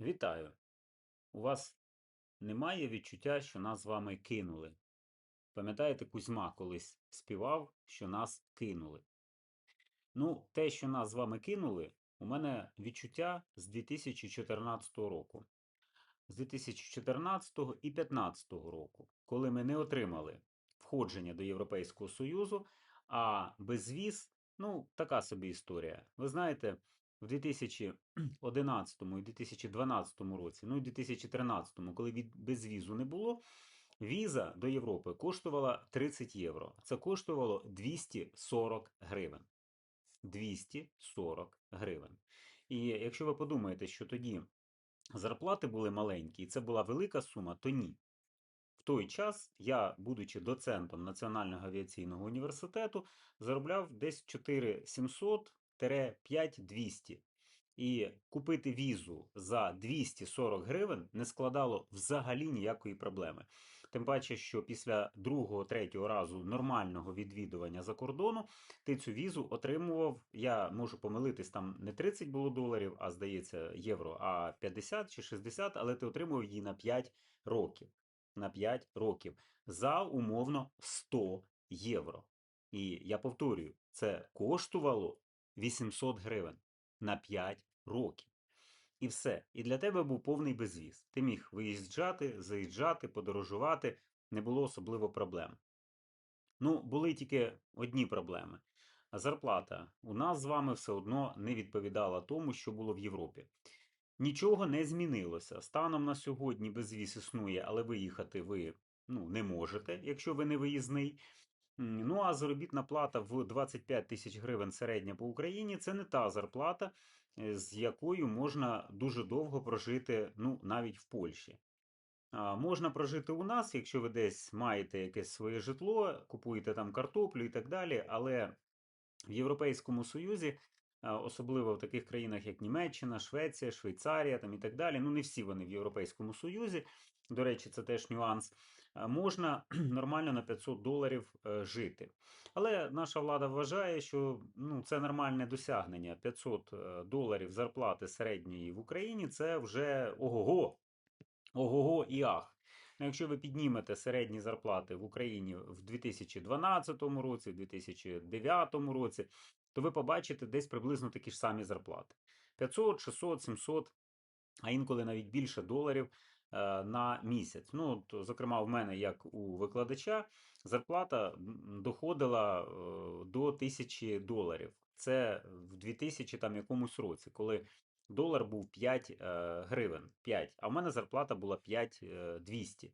Вітаю! У вас немає відчуття, що нас з вами кинули. Пам'ятаєте, Кузьма колись співав, що нас кинули. Ну, те, що нас з вами кинули, у мене відчуття з 2014 року. З 2014 і 2015 року, коли ми не отримали входження до Європейського Союзу, а безвіз, ну, така собі історія. Ви знаєте, в 2011 і 2012 році, ну і 2013, коли від безвізу не було, віза до Європи коштувала 30 євро. Це коштувало 240 гривень. 240 гривень. І якщо ви подумаєте, що тоді зарплати були маленькі, і це була велика сума, то ні. В той час я, будучи доцентом Національного авіаційного університету, заробляв десь 4700-5200. І купити візу за 240 гривень не складало взагалі ніякої проблеми. Тим паче, що після другого, третього разу нормального відвідування за кордону ти цю візу отримував. Я можу помилитись, там не 30 було доларів, а здається, євро, а 50 чи 60, але ти отримував її на 5 років. На 5 років за умовно 100 євро. І я повторюю, це коштувало 800 гривень на 5 років. І все. І для тебе був повний безвіз. Ти міг виїжджати, заїжджати, подорожувати, не було особливо проблем. Ну, були тільки одні проблеми. Зарплата у нас з вами все одно не відповідала тому, що було в Європі. Нічого не змінилося. Станом на сьогодні безвіз існує, але виїхати ви ну, не можете, якщо ви не виїзний. Ну, а заробітна плата в 25 тисяч гривень середня по Україні це не та зарплата, е, з якою можна дуже довго прожити, ну, навіть в Польщі. Можна прожити у нас, якщо ви десь маєте якесь своє житло, купуєте там картоплю і так далі, але в Європейському Союзі, особливо в таких країнах, як Німеччина, Швеція, Швейцарія там і так далі, ну не всі вони в Європейському Союзі, до речі, це теж нюанс можна нормально на 500 доларів е, жити. Але наша влада вважає, що ну, це нормальне досягнення. 500 е, доларів зарплати середньої в Україні це вже ого-го, ого-го і ах. Ну, Якщо ви піднімете середні зарплати в Україні в 2012 році, в 2009 році, то ви побачите десь приблизно такі ж самі зарплати: 500, 600, 700, а інколи навіть більше доларів Е, на місяць. Ну, от, Зокрема, в мене, як у викладача, зарплата доходила е, до тисячі доларів. Це в 2000 там якомусь році, коли долар був 5 е, гривень. 5, а в мене зарплата була 5200.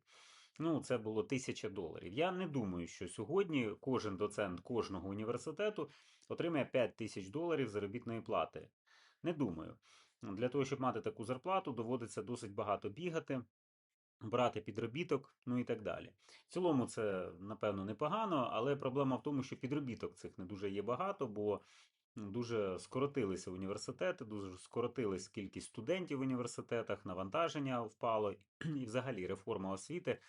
Ну, це було 1000 доларів. Я не думаю, що сьогодні кожен доцент кожного університету отримає 5 тисяч доларів заробітної плати. Не думаю. Для того, щоб мати таку зарплату, доводиться досить багато бігати, брати підробіток, ну і так далі. В цілому, це, напевно, непогано, але проблема в тому, що підробіток цих не дуже є багато, бо дуже скоротилися університети, дуже скоротилась кількість студентів в університетах, навантаження впало, і взагалі реформа освіти.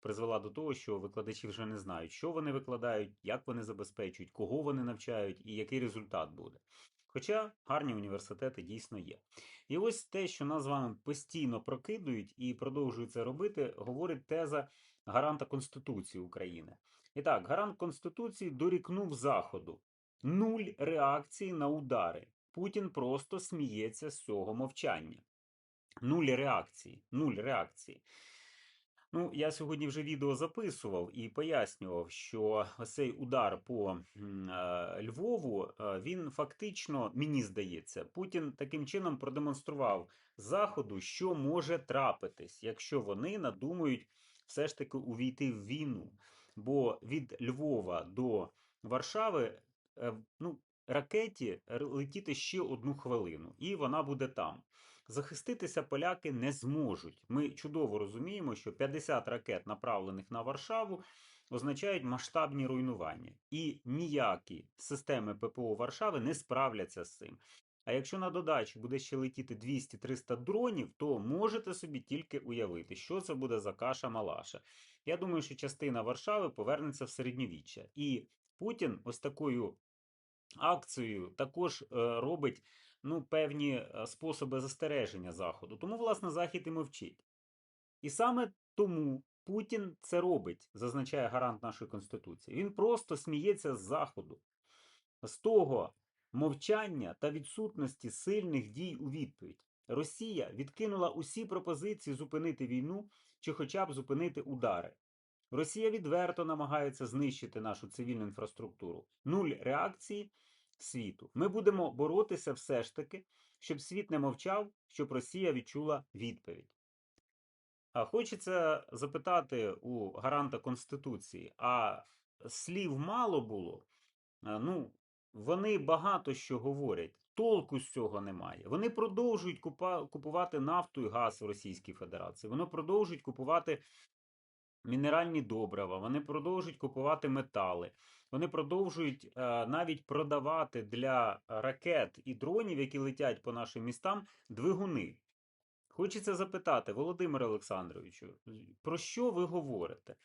Призвела до того, що викладачі вже не знають, що вони викладають, як вони забезпечують, кого вони навчають і який результат буде. Хоча гарні університети дійсно є. І ось те, що нас з вами постійно прокидують і продовжують це робити, говорить теза гаранта Конституції України. І так, гарант Конституції дорікнув Заходу. Нуль реакції на удари. Путін просто сміється з цього мовчання. Нуль реакції. Нуль реакції. Ну, я сьогодні вже відео записував і пояснював, що цей удар по Львову він фактично, мені здається, Путін таким чином продемонстрував Заходу, що може трапитись, якщо вони надумають все ж таки увійти в війну. Бо від Львова до Варшави е, ну, ракеті летіти ще одну хвилину, і вона буде там. Захиститися поляки не зможуть. Ми чудово розуміємо, що 50 ракет, направлених на Варшаву, означають масштабні руйнування. І ніякі системи ППО Варшави не справляться з цим. А якщо на додачу буде ще летіти 200-300 дронів, то можете собі тільки уявити, що це буде за каша Малаша. Я думаю, що частина Варшави повернеться в середньовіччя. І Путін ось такою акцією також е, робить ну, певні е, способи застереження Заходу. Тому, власне, Захід і мовчить. І саме тому Путін це робить, зазначає гарант нашої Конституції. Він просто сміється з Заходу, з того мовчання та відсутності сильних дій у відповідь. Росія відкинула усі пропозиції зупинити війну чи хоча б зупинити удари. Росія відверто намагається знищити нашу цивільну інфраструктуру. Нуль реакції світу. Ми будемо боротися все ж таки, щоб світ не мовчав, щоб Росія відчула відповідь. А хочеться запитати у гаранта Конституції, а слів мало було? Ну, вони багато що говорять, толку з цього немає. Вони продовжують купувати нафту і газ в Російській Федерації. Вони продовжують купувати мінеральні добрива, вони продовжують купувати метали. Вони продовжують е, навіть продавати для ракет і дронів, які летять по нашим містам, двигуни. Хочеться запитати, Володимире Олександровичу, про що ви говорите?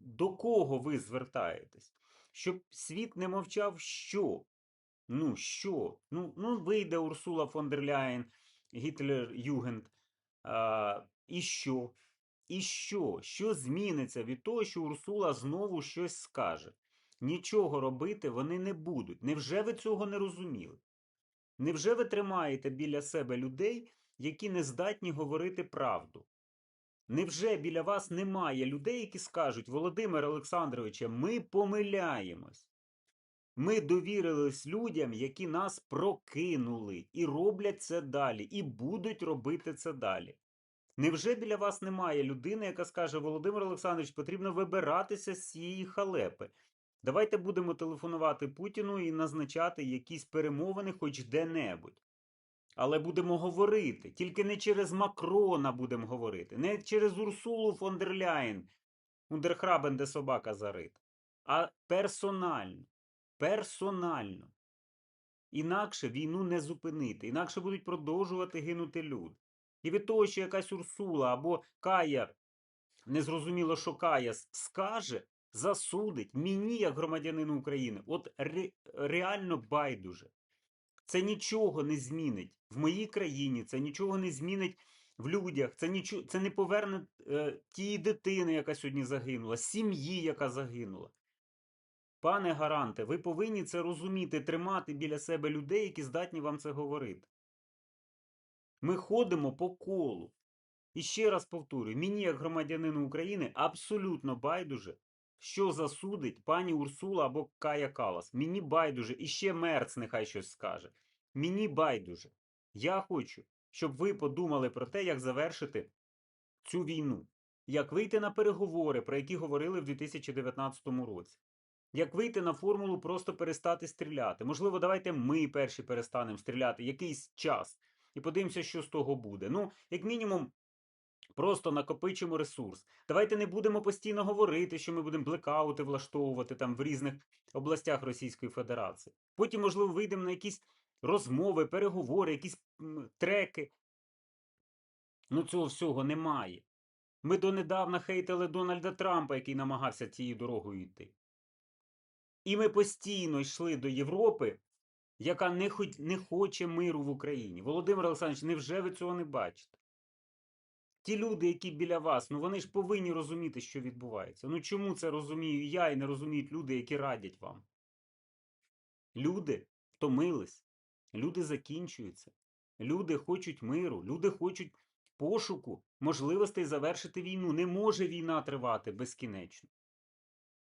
До кого ви звертаєтесь? Щоб світ не мовчав, що? Ну, що? Ну, ну вийде Урсула фон дер Ляєн, Гітлер Югенд. А, і що? І що? Що зміниться від того, що Урсула знову щось скаже? Нічого робити вони не будуть. Невже ви цього не розуміли? Невже ви тримаєте біля себе людей, які не здатні говорити правду? Невже біля вас немає людей, які скажуть, Володимир Олександровича, ми помиляємось. Ми довірились людям, які нас прокинули, і роблять це далі, і будуть робити це далі. Невже біля вас немає людини, яка скаже, Володимир Олександрович, потрібно вибиратися з цієї халепи? Давайте будемо телефонувати Путіну і назначати якісь перемовини хоч де-небудь. Але будемо говорити, тільки не через Макрона будемо говорити, не через Урсулу фон дер Ляєн, Ундерхрабен, де собака зарита, а персонально. Персонально. Інакше війну не зупинити, інакше будуть продовжувати гинути люди. І від того, що якась Урсула або Кая, незрозуміло, що Кая скаже, засудить мені, як громадянину України, от ре, реально байдуже. Це нічого не змінить в моїй країні, це нічого не змінить в людях, це нічого, це не поверне е, тієї дитини, яка сьогодні загинула, сім'ї, яка загинула. Пане Гаранте, ви повинні це розуміти, тримати біля себе людей, які здатні вам це говорити. Ми ходимо по колу. І ще раз повторюю, мені, як громадянину України, абсолютно байдуже, що засудить пані Урсула або Кая Калас. Мені байдуже, і ще Мерц нехай щось скаже. Мені байдуже. Я хочу, щоб ви подумали про те, як завершити цю війну, як вийти на переговори, про які говорили в 2019 році. Як вийти на формулу просто перестати стріляти? Можливо, давайте ми перші перестанемо стріляти якийсь час і подивимося, що з того буде. Ну, як мінімум, просто накопичимо ресурс. Давайте не будемо постійно говорити, що ми будемо блекаути влаштовувати там в різних областях Російської Федерації. Потім, можливо, вийдемо на якісь розмови, переговори, якісь треки. Ну, цього всього немає. Ми донедавна хейтили Дональда Трампа, який намагався цією дорогою йти. І ми постійно йшли до Європи, яка не, хоч, не хоче миру в Україні. Володимир Олександрович, невже ви цього не бачите? Ті люди, які біля вас, ну вони ж повинні розуміти, що відбувається. Ну чому це розумію я і не розуміють люди, які радять вам? Люди втомились, люди закінчуються, люди хочуть миру, люди хочуть пошуку можливостей завершити війну. Не може війна тривати безкінечно.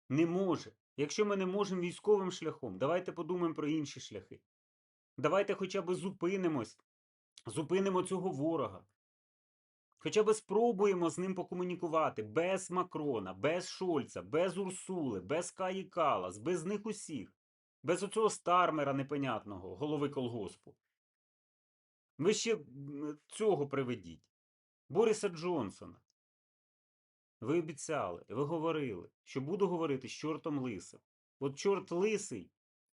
Не може. Якщо ми не можемо військовим шляхом, давайте подумаємо про інші шляхи. Давайте хоча б зупинимось, зупинимо цього ворога. Хоча б спробуємо з ним покомунікувати без Макрона, без Шольца, без Урсули, без Каї Калас, без них усіх, без оцього стармера непонятного, голови колгоспу. Ви ще цього приведіть. Бориса Джонсона. Ви обіцяли, ви говорили, що буду говорити з чортом лисим. От чорт лисий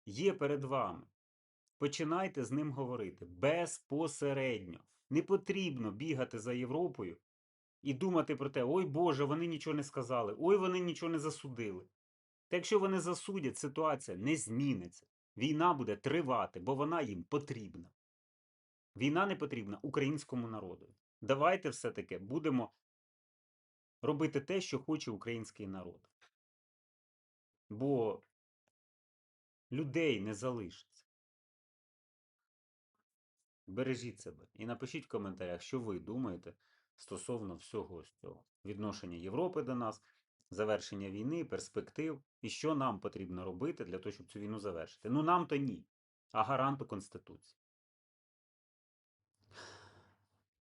є перед вами. Починайте з ним говорити безпосередньо. Не потрібно бігати за Європою і думати про те, ой Боже, вони нічого не сказали, ой, вони нічого не засудили. Та якщо вони засудять, ситуація не зміниться. Війна буде тривати, бо вона їм потрібна. Війна не потрібна українському народу. Давайте все-таки будемо робити те, що хоче український народ. Бо людей не залишиться. Бережіть себе і напишіть в коментарях, що ви думаєте стосовно всього цього. Відношення Європи до нас, завершення війни, перспектив і що нам потрібно робити для того, щоб цю війну завершити. Ну нам то ні, а гаранту Конституції.